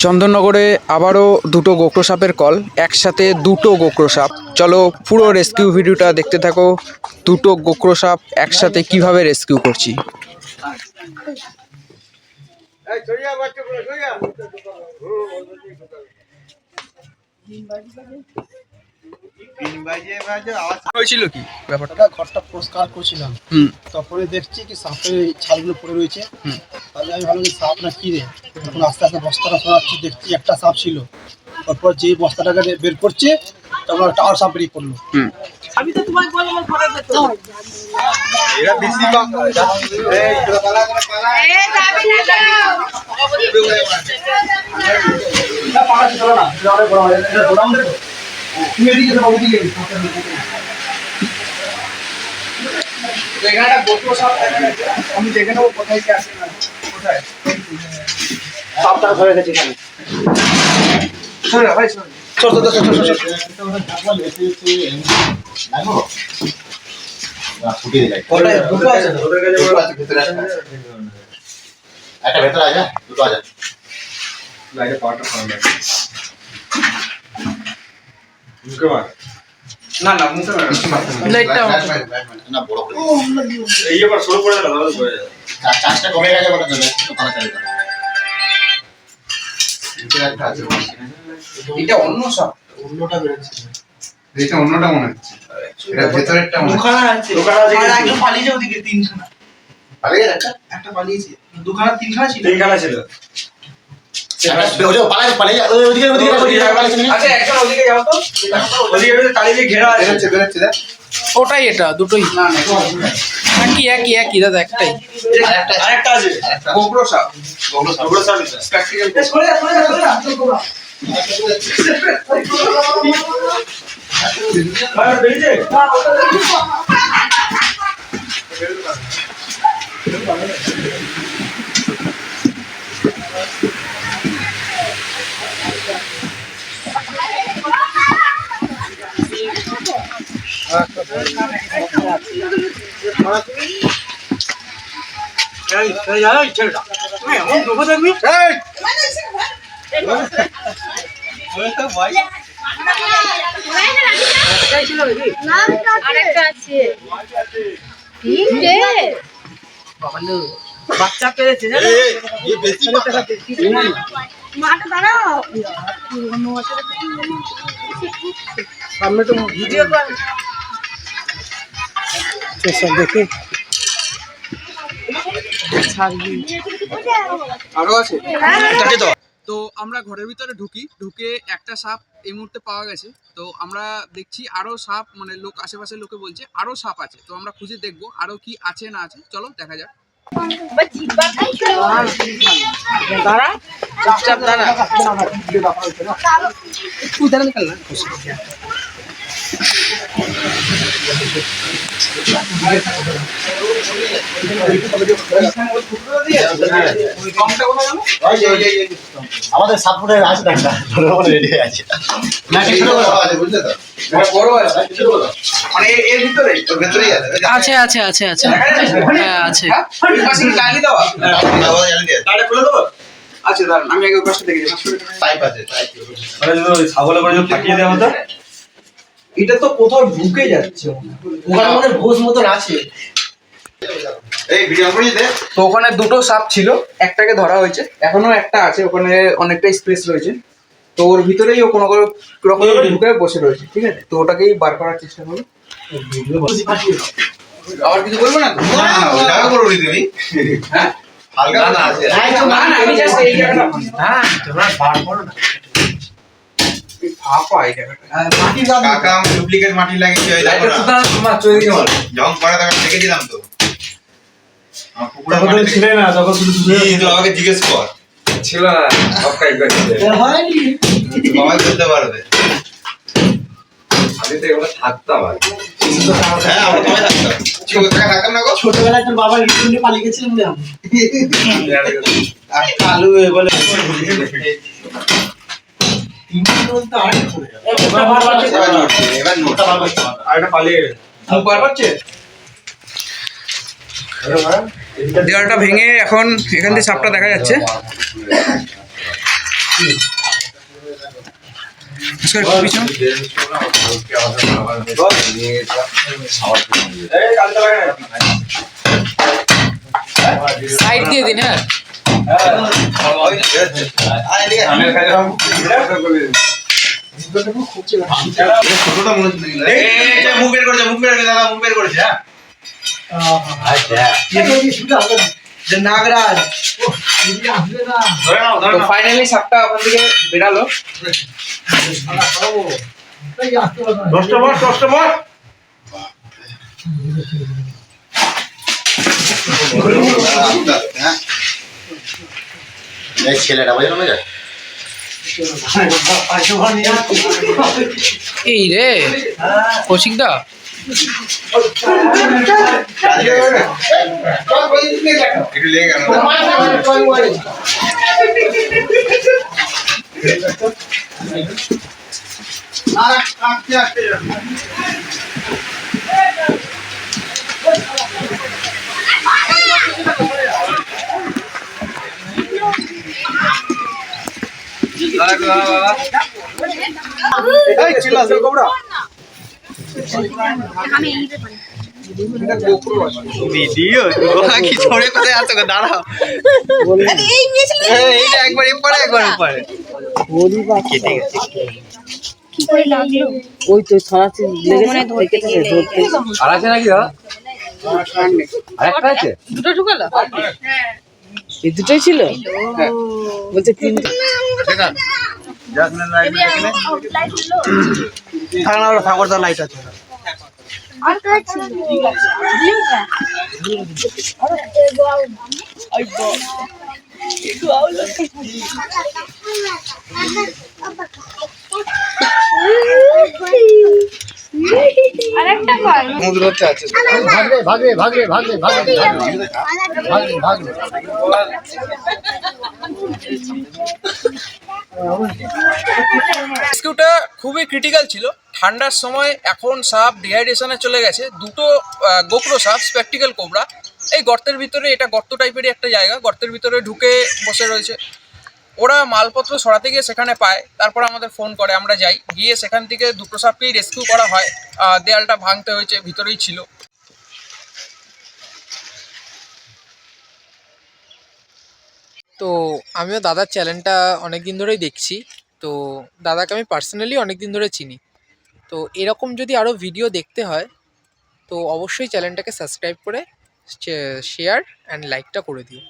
চন্দননগরে আবারও দুটো গোকরো সাপের কল একসাথে দুটো গোকরো সাপ চলো পুরো রেস্কিউ ভিডিওটা দেখতে থাকো। দুটো গোকরো সাপ একসাথে কীভাবে রেস্কিউ করছি। হয়েছিল কি? ব্যাপারটা? ঘরটা পরিষ্কার করছিলাম। হুম। দেখছি কি সাপের এই ছালগুলো পড়ে রয়েছে। তাহলে আমি যে সাপ না কি রে? তখন আস্তে আস্তে বস্তাটা সরাচ্ছি দেখছি একটা সাপ ছিল। তারপর যেই বস্তাটাকে বের করছে তখন একটা আর সাপ বেরিয়ে পড়ল। হুম। আমি দেখে নেব কোথায় কি আছে না কোথায়? সাপটা ধরে গেছে এখানে। শোন না ভাই শোন চল চল চল চল চল কোথায় দুটো আছে তো? একটা ভেতরে আছে দুটো আছে না না মুখে লাইটটা না। বড় করে। চা- চার্জটা কমে গেছে বলে দেবে তাড়াতাড়ি করো। ভিতরে একটা আছে। এটা অন্য সাপ অন্যটা বেরোচ্ছে। এটা অন্যটা মনে হচ্ছে। এটা ভেতরেরটা মনে হচ্ছে। দুখানা আছে। আর একজন পালিয়েছে ওদিকে তিনখানা। পালিয়ে একটা? একটা পালিয়েছে। দুখানা তিনখানা ছিল। আচ্ছা ওটাই এটা দুটোই। একই একই একই দাদা একটাই। আরেকটা আছে। গোকরো সাপ। প্র্যাকটিক্যাল সরে সরে সরে বাচ্চা পেরেছে সামনে তো ভিডিও দেখি আরও আছে হ্যাঁ, তো আমরা ঘরের ভিতরে ঢুকি ঢুকে একটা সাপ এই মুহূর্তে পাওয়া গেছে তো আমরা দেখছি আরও সাপ মানে লোক আশেপাশের লোকে বলছে আরও সাপ আছে তো আমরা খুঁজে দেখব আরও কি আছে না আছে চলো দেখা যাক দাঁড়া চুপচাপ দাঁড়া আমাদের সাপোর্টে আছে বলে রেডি হয়ে আছে আছে বুঝলে তো বড় আছে কিছু বলো মানে এর- এর ভিতরে ওর ভেতরেই আছে আছে আছে আছে আছে হ্যাঁ আছে পাশে দেওয়া আছে। আচ্ছা দাঁড়ান আমি আগে পাশটা দেখে পাইপ আছে পাইপ এটা তো কোথাও ঢুকে যাচ্ছে। ওখানে মনে ভোজ মতন আছে। তো ওখানে দুটো সাপ ছিল একটাকে ধরা হয়েছে এখনও একটা আছে ওখানে অনেকটা স্পেস রয়েছে। তো ওর ভিতরেই ও কোনো কোনো রকম ঢুকে বসে রয়েছে ঠিক আছে? তো ওটাকেই বার করার চেষ্টা করো আবার কিছু বলব না? তো? না না ওটাও করে উড়িয়ে দিবি। হ্যাঁ। হালকা না না আমি জাস্ট এই জায়গাটা হ্যাঁ তোমরা বার করো না। মাটি যখন তখন তো মাটি ছিলে না তখন শুধু আমাকে জিজ্ঞেস কর ছিল না সব কাজ হয়নি পারবে আমি তো এগুলো থাকতাম আর হ্যাঁ আমরা তোমায় থাকতাম থাকতাম না গো ছোটবেলায় তোর বাবা ইটুন নিয়ে পালিয়ে গেছিল বলে আমি আর কালু বলে তিনটে বলতে আর করে এবার নোট এবার নোট মুখ বার করছে দেওয়ালটা ভেঙে এখন এখান থেকে সাপটা দেখা যাচ্ছে। সাইড দিয়ে দিন হ্যাঁ। মুখ বের করেছে মুখ বের করেছে দাদা মুখ বের করেছে নাগরাজ ফাইনালি সাপটা ওখান থেকে বেরালো। দশটা বট দশটা বট ছেলেটা বোঝানো যায় এই রে কৌশিক দা একটু লেগে গেল আমি এই ব্যাপারে ভিডিও কি ছড়ে কোথায় আছো দাঁড়াও এইটা একবার এপারে একবার এপারে কি করে লাগল ওই তো ছড়াচ্ছে লেগেছে থেকে থেকে ধরতে আর আছে নাকি আরেকটা আছে দুটো ঢুকালো এই দুটোই ছিল? বলছে তিনটে। লাইট আছে। আর তো আছে। আরেকটা কর। সমুদ্রতে আছে। ভাগরে ভাগরে ভাগরে ভাগরে ভাগরে ভাগরে ভাগরে রেস্কিউটা খুবই ক্রিটিক্যাল ছিল। ঠান্ডার সময় এখন সাপ ডিহাইড্রেশনে চলে গেছে। দুটো গোকরো সাপ স্প্যাকটিক্যাল কোবরা এই গর্তের ভিতরে, এটা গর্ত টাইপেরই একটা জায়গা। গর্তের ভিতরে ঢুকে বসে রয়েছে। ওরা মালপত্র সরাতে গিয়ে সেখানে পায়। তারপর আমাদের ফোন করে, আমরা যাই। গিয়ে সেখান থেকে দুটো সাপকেই রেস্কিউ করা হয়। দেয়ালটা ভাঙতে হয়েছে, ভিতরেই ছিল। তো আমিও দাদার চ্যানেলটা অনেক দিন ধরেই দেখছি। তো দাদাকে আমি পার্সোনালি অনেক দিন ধরে চিনি। তো এরকম যদি আরও ভিডিও দেখতে হয়, তো অবশ্যই চ্যানেলটাকে সাবস্ক্রাইব করে শেয়ার অ্যান্ড লাইকটা করে দিও।